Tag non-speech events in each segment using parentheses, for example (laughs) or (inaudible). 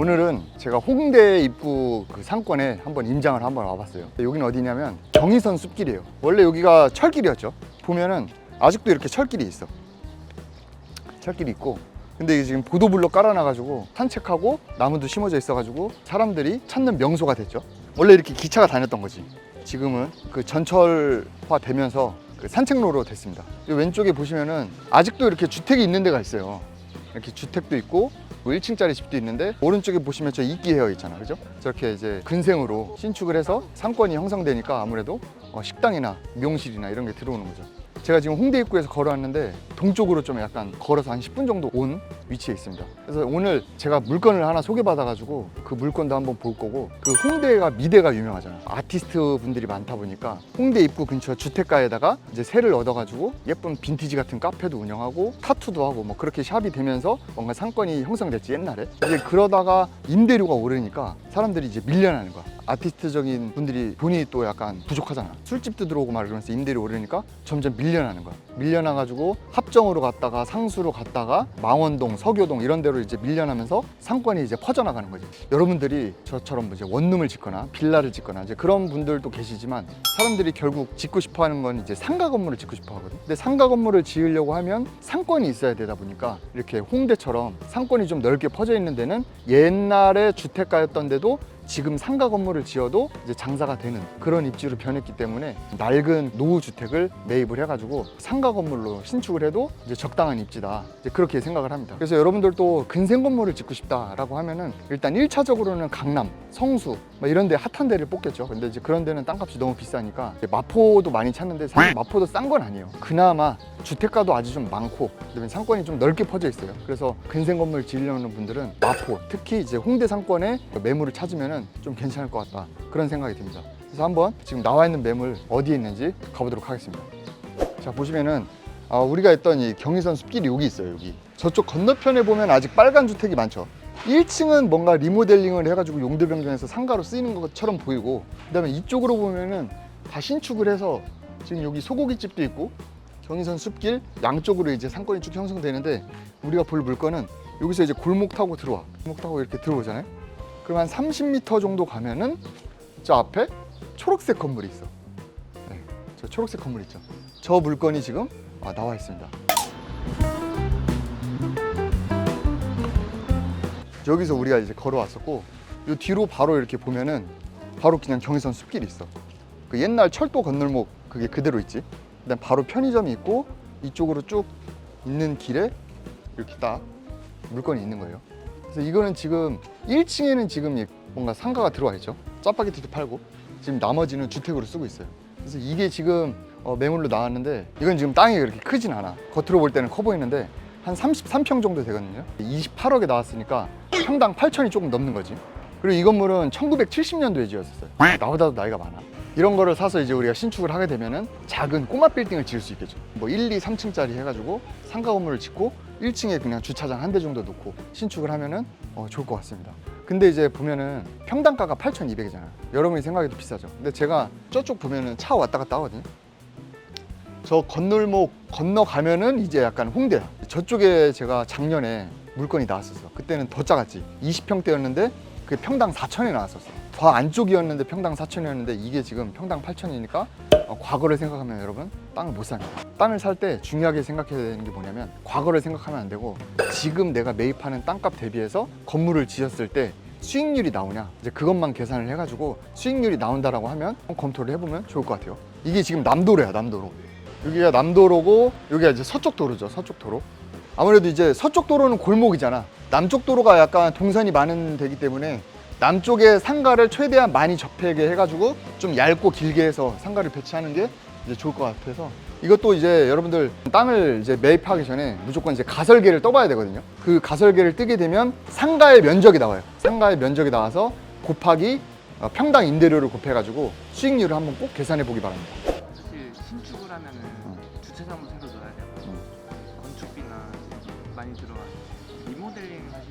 오늘은 제가 홍대 입구 그 상권에 한번 임장을 한번 와봤어요. 여기는 어디냐면 경의선 숲길이에요. 원래 여기가 철길이었죠. 보면은 아직도 이렇게 철길이 있어. 철길이 있고 근데 이게 지금 보도블록 깔아놔가지고 산책하고 나무도 심어져 있어가지고 사람들이 찾는 명소가 됐죠. 원래 이렇게 기차가 다녔던 거지. 지금은 그 전철화 되면서 그 산책로로 됐습니다. 이 왼쪽에 보시면은 아직도 이렇게 주택이 있는 데가 있어요. 이렇게 주택도 있고 뭐 1층짜리 집도 있는데 오른쪽에 보시면 저 이끼헤어 있잖아 그죠? 저렇게 이제 근생으로 신축을 해서 상권이 형성되니까 아무래도 어, 식당이나 미용실이나 이런 게 들어오는 거죠 제가 지금 홍대 입구에서 걸어왔는데 동쪽으로 좀 약간 걸어서 한 10분 정도 온 위치에 있습니다. 그래서 오늘 제가 물건을 하나 소개받아가지고 그 물건도 한번 볼 거고 그 홍대가 미대가 유명하잖아요. 아티스트 분들이 많다 보니까 홍대 입구 근처 주택가에다가 이제 새를 얻어가지고 예쁜 빈티지 같은 카페도 운영하고 타투도 하고 뭐 그렇게 샵이 되면서 뭔가 상권이 형성됐지 옛날에. 이제 그러다가 임대료가 오르니까 사람들이 이제 밀려나는 거야 아티스트적인 분들이 돈이 또 약간 부족하잖아. 술집도 들어오고 막 이러면서 임대료 오르니까 점점 밀려나는 거야. 밀려나가지고 합정으로 갔다가 상수로 갔다가 망원동 서교동 이런 데로 이제 밀려나면서 상권이 이제 퍼져나가는 거지. 여러분들이 저처럼 뭐 이제 원룸을 짓거나 빌라를 짓거나 이제 그런 분들도 계시지만 사람들이 결국 짓고 싶어 하는 건 이제 상가 건물을 짓고 싶어 하거든. 근데 상가 건물을 지으려고 하면 상권이 있어야 되다 보니까 이렇게 홍대처럼 상권이 좀 넓게 퍼져 있는 데는 옛날에 주택가였던 데도 지금 상가 건물을 지어도 이제 장사가 되는 그런 입지로 변했기 때문에 낡은 노후 주택을 매입을 해가지고 상가 건물로 신축을 해도 이제 적당한 입지다 이제 그렇게 생각을 합니다. 그래서 여러분들도 근생 건물을 짓고 싶다라고 하면은 일단 1차적으로는 강남, 성수 뭐 이런 데 핫한 데를 뽑겠죠. 근데 이제 그런 데는 땅값이 너무 비싸니까 이제 마포도 많이 찾는데 사실 마포도 싼 건 아니에요. 그나마 주택가도 아주 좀 많고 그다음에 상권이 좀 넓게 퍼져 있어요. 그래서 근생 건물 지으려는 분들은 마포, 특히 이제 홍대 상권에 매물을 찾으면은 좀 괜찮을 것 같다. 그런 생각이 듭니다. 그래서 한번 지금 나와 있는 매물 어디에 있는지 가보도록 하겠습니다. 자 보시면은 아, 우리가 했던 이 경의선 숲길이 여기 있어요 여기. 저쪽 건너편에 보면 아직 빨간 주택이 많죠. 1층은 뭔가 리모델링을 해가지고 용도변경해서 상가로 쓰이는 것처럼 보이고 그 다음에 이쪽으로 보면은 다 신축을 해서 지금 여기 소고기집도 있고 경의선 숲길 양쪽으로 이제 상권이 쭉 형성되는데 우리가 볼 물건은 여기서 이제 골목 타고 들어와. 골목 타고 이렇게 들어오잖아요 그럼 한 30m 정도 가면은 저 앞에 초록색 건물이 있어 네, 저 초록색 건물 있죠 저 물건이 지금 아, 나와 있습니다. 여기서 우리가 이제 걸어왔었고 이 뒤로 바로 이렇게 보면은 바로 그냥 경의선 숲길이 있어. 그 옛날 철도 건널목 그게 그대로 있지. 그다음 바로 편의점이 있고 이쪽으로 쭉 있는 길에 이렇게 딱 물건이 있는 거예요. 그래서 이거는 지금 1층에는 지금 이 뭔가 상가가 들어와 있죠. 짜파게티도 팔고 지금 나머지는 주택으로 쓰고 있어요. 그래서 이게 지금 어, 매물로 나왔는데 이건 지금 땅이 그렇게 크진 않아. 겉으로 볼 때는 커 보이는데 한 33평 정도 되거든요. 28억에 나왔으니까 평당 8천이 조금 넘는 거지. 그리고 이 건물은 1970년도에 지었었어요. 나보다도 나이가 많아. 이런 거를 사서 이제 우리가 신축을 하게 되면은 작은 꼬마 빌딩을 지을 수 있겠죠. 뭐 1, 2, 3층짜리 해가지고 상가 건물을 짓고 1층에 그냥 주차장 한 대 정도 놓고 신축을 하면은 어, 좋을 것 같습니다. 근데 이제 보면은 평당가가 8,200이잖아. 여러분이 생각해도 비싸죠. 근데 제가 저쪽 보면은 차 왔다 갔다 하거든요. 저 건널목 건너가면은 이제 약간 홍대야. 저쪽에 제가 작년에 물건이 나왔었어. 그때는 더 작았지. 20평대였는데 그게 평당 4천에 나왔었어. 더 안쪽이었는데 평당 4천이었는데 이게 지금 평당 8천이니까 어, 과거를 생각하면 여러분 땅을 못 삽니다. 땅을 살 때 중요하게 생각해야 되는 게 뭐냐면 과거를 생각하면 안 되고 지금 내가 매입하는 땅값 대비해서 건물을 지었을 때 수익률이 나오냐 이제 그것만 계산을 해가지고 수익률이 나온다라고 하면 검토를 해보면 좋을 것 같아요. 이게 지금 남도로야 남도로. 여기가 남도로고 여기가 이제 서쪽 도로죠 서쪽 도로. 아무래도 이제 서쪽 도로는 골목이잖아. 남쪽 도로가 약간 동선이 많은 데기 때문에 남쪽에 상가를 최대한 많이 접하게 해가지고 좀 얇고 길게 해서 상가를 배치하는 게 이제 좋을 것 같아서 이것도 이제 여러분들 땅을 이제 매입하기 전에 무조건 이제 가설계를 떠봐야 되거든요. 그 가설계를 뜨게 되면 상가의 면적이 나와요. 상가의 면적이 나와서 곱하기 어, 평당 임대료를 곱해가지고 수익률을 한번 꼭 계산해 보기 바랍니다. 사실 신축을 하면은 주차장도 새로 넣어야 되고 건축비나 많이 들어가 리모델링 생각은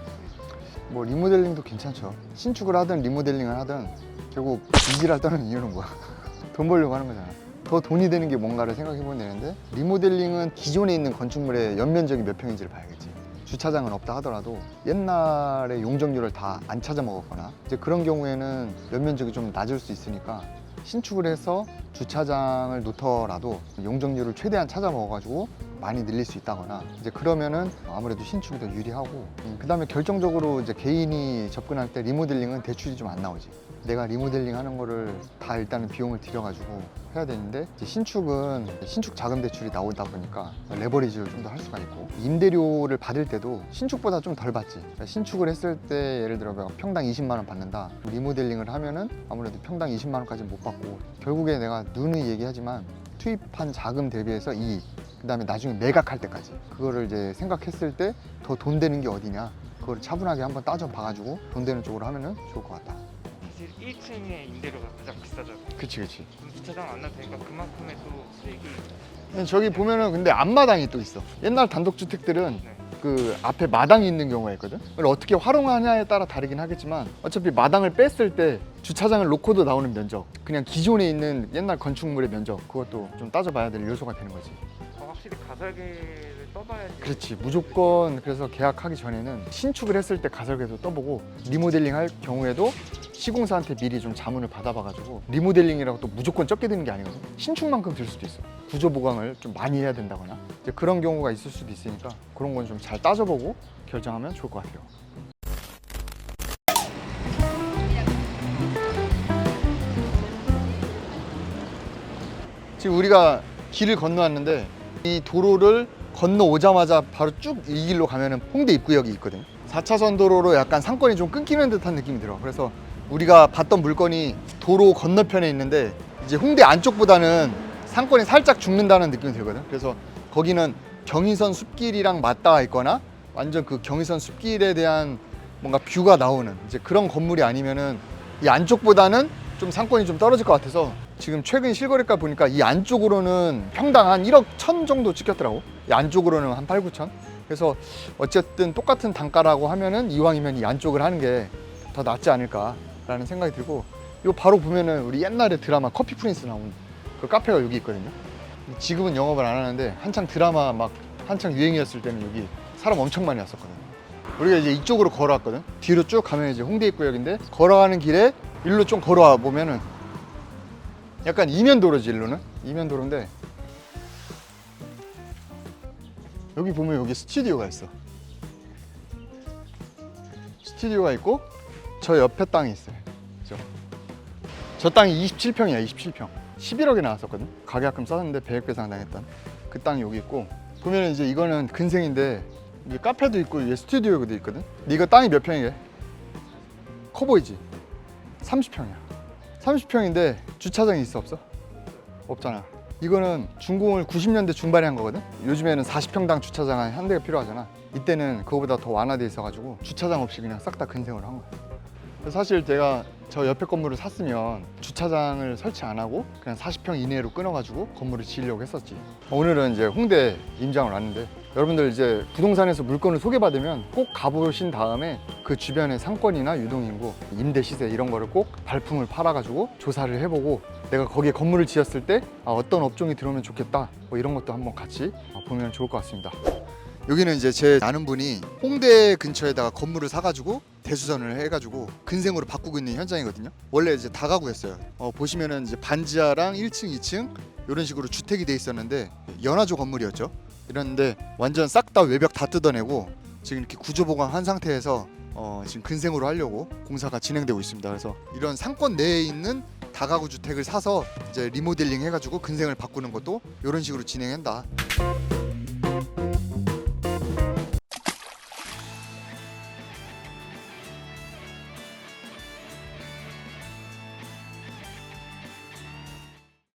없으세요? 뭐 리모델링도 괜찮죠. 신축을 하든 리모델링을 하든 결국 이지랄 떠는 이유는 뭐야? (laughs) 돈 벌려고 하는 거잖아. 더 돈이 되는 게 뭔가를 생각해 보면 되는데 리모델링은 기존에 있는 건축물의 연면적이 몇 평인지를 봐야겠지. 주차장은 없다 하더라도 옛날에 용적률을 다 안 찾아 먹었거나 이제 그런 경우에는 연면적이 좀 낮을 수 있으니까 신축을 해서 주차장을 놓더라도 용적률을 최대한 찾아 먹어가지고 많이 늘릴 수 있다거나 이제 그러면은 아무래도 신축이 더 유리하고 그 다음에 결정적으로 이제 개인이 접근할 때 리모델링은 대출이 좀 안 나오지 내가 리모델링 하는 거를 다 일단은 비용을 들여가지고 해야 되는데 신축은 신축 자금 대출이 나오다 보니까 레버리지를 좀 더 할 수가 있고 임대료를 받을 때도 신축보다 좀 덜 받지. 그러니까 신축을 했을 때 예를 들어 내가 평당 20만 원 받는다. 리모델링을 하면은 아무래도 평당 20만 원까지는 못 받고 결국에 내가 누누이 얘기하지만 투입한 자금 대비해서 이익 그 다음에 나중에 매각할 때까지 그거를 이제 생각했을 때 더 돈 되는 게 어디냐. 그거를 차분하게 한번 따져 봐가지고 돈 되는 쪽으로 하면은 좋을 것 같다 1층의 임대료가 가장 비싸잖아요. 그치 그치 그럼 주차장 안 놔두니까 그만큼의 또 수익이 저기 보면은 근데 앞마당이 또 있어 옛날 단독주택들은 네. 그 앞에 마당이 있는 경우가 있거든 그걸 어떻게 활용하냐에 따라 다르긴 하겠지만 어차피 마당을 뺐을 때 주차장을 놓고도 나오는 면적 그냥 기존에 있는 옛날 건축물의 면적 그것도 좀 따져봐야 될 요소가 되는 거지 어, 확실히 가설계를 떠봐야지. 그렇지. 무조건 그래서 계약하기 전에는 신축을 했을 때 가설계도 떠보고 리모델링 할 경우에도 시공사한테 미리 좀 자문을 받아봐가지고 리모델링이라고 또 무조건 적게 드는 게 아니거든. 신축만큼 들 수도 있어. 구조 보강을 좀 많이 해야 된다거나. 이제 그런 경우가 있을 수도 있으니까 그런 건 좀 잘 따져보고 결정하면 좋을 것 같아요. 지금 우리가 길을 건너왔는데 이 도로를 건너오자마자 바로 쭉 이 길로 가면은 홍대 입구역이 있거든. 4차선 도로로 약간 상권이 좀 끊기는 듯한 느낌이 들어. 그래서 우리가 봤던 물건이 도로 건너편에 있는데 이제 홍대 안쪽보다는 상권이 살짝 죽는다는 느낌이 들거든. 그래서 거기는 경의선 숲길이랑 맞닿아 있거나 완전 그 경의선 숲길에 대한 뭔가 뷰가 나오는 이제 그런 건물이 아니면은 이 안쪽보다는 좀 상권이 좀 떨어질 것 같아서 지금 최근 실거래가 보니까 이 안쪽으로는 평당 한 1억 천 정도 찍혔더라고. 이 안쪽으로는 한 8, 9천. 그래서 어쨌든 똑같은 단가라고 하면은 이왕이면 이 안쪽을 하는 게 더 낫지 않을까라는 생각이 들고 요 바로 보면은 우리 옛날에 드라마 커피 프린스 나온 그 카페가 여기 있거든요. 지금은 영업을 안 하는데 한창 드라마 막 한창 유행이었을 때는 여기 사람 엄청 많이 왔었거든요. 우리가 이제 이쪽으로 걸어왔거든. 뒤로 쭉 가면 이제 홍대 입구역인데 걸어가는 길에 일로 좀 걸어와 보면은 약간 이면도로지 일로는 이면도로인데 여기 보면 여기 스튜디오가 있어. 스튜디오가 있고 저 옆에 땅이 있어요. 그죠? 저 땅이 27평이야, 27평. 11억에 나왔었거든. 가계약금 썼는데 배액 배상 당했던 그 땅이 여기 있고 보면 이제 이거는 근생인데 이게 카페도 있고 위에 스튜디오도 있거든. 이거 땅이 몇 평이게? 커 보이지? 30평이야. 30평인데 주차장이 있어 없어? 없잖아. 이거는 준공을 90년대 중반에 한 거거든. 요즘에는 40평당 주차장 한한 대가 필요하잖아. 이때는 그거보다 더 완화돼 있어가지고 주차장 없이 그냥 싹 다 근생을 한 거야. 사실 제가 저 옆에 건물을 샀으면 주차장을 설치 안 하고 그냥 40평 이내로 끊어가지고 건물을 지으려고 했었지. 오늘은 이제 홍대 임장을 왔는데 여러분들 이제 부동산에서 물건을 소개받으면 꼭 가보신 다음에 그 주변의 상권이나 유동인구, 임대 시세 이런 거를 꼭 발품을 팔아가지고 조사를 해보고 내가 거기에 건물을 지었을 때 아, 어떤 업종이 들어오면 좋겠다 뭐 이런 것도 한번 같이 어, 보면 좋을 것 같습니다. 여기는 이제 제 아는 분이 홍대 근처에다가 건물을 사가지고 대수전을 해가지고 근생으로 바꾸고 있는 현장이거든요. 원래 이제 다가구였어요. 어, 보시면은 이제 반지하랑 1층, 2층 이런 식으로 주택이 돼 있었는데 연화조 건물이었죠. 이랬는데 완전 싹 다 외벽 다 뜯어내고 지금 이렇게 구조 보강한 상태에서 어, 지금 근생으로 하려고 공사가 진행되고 있습니다. 그래서 이런 상권 내에 있는 다가구 주택을 사서 이제 리모델링 해가지고 근생을 바꾸는 것도 이런 식으로 진행한다.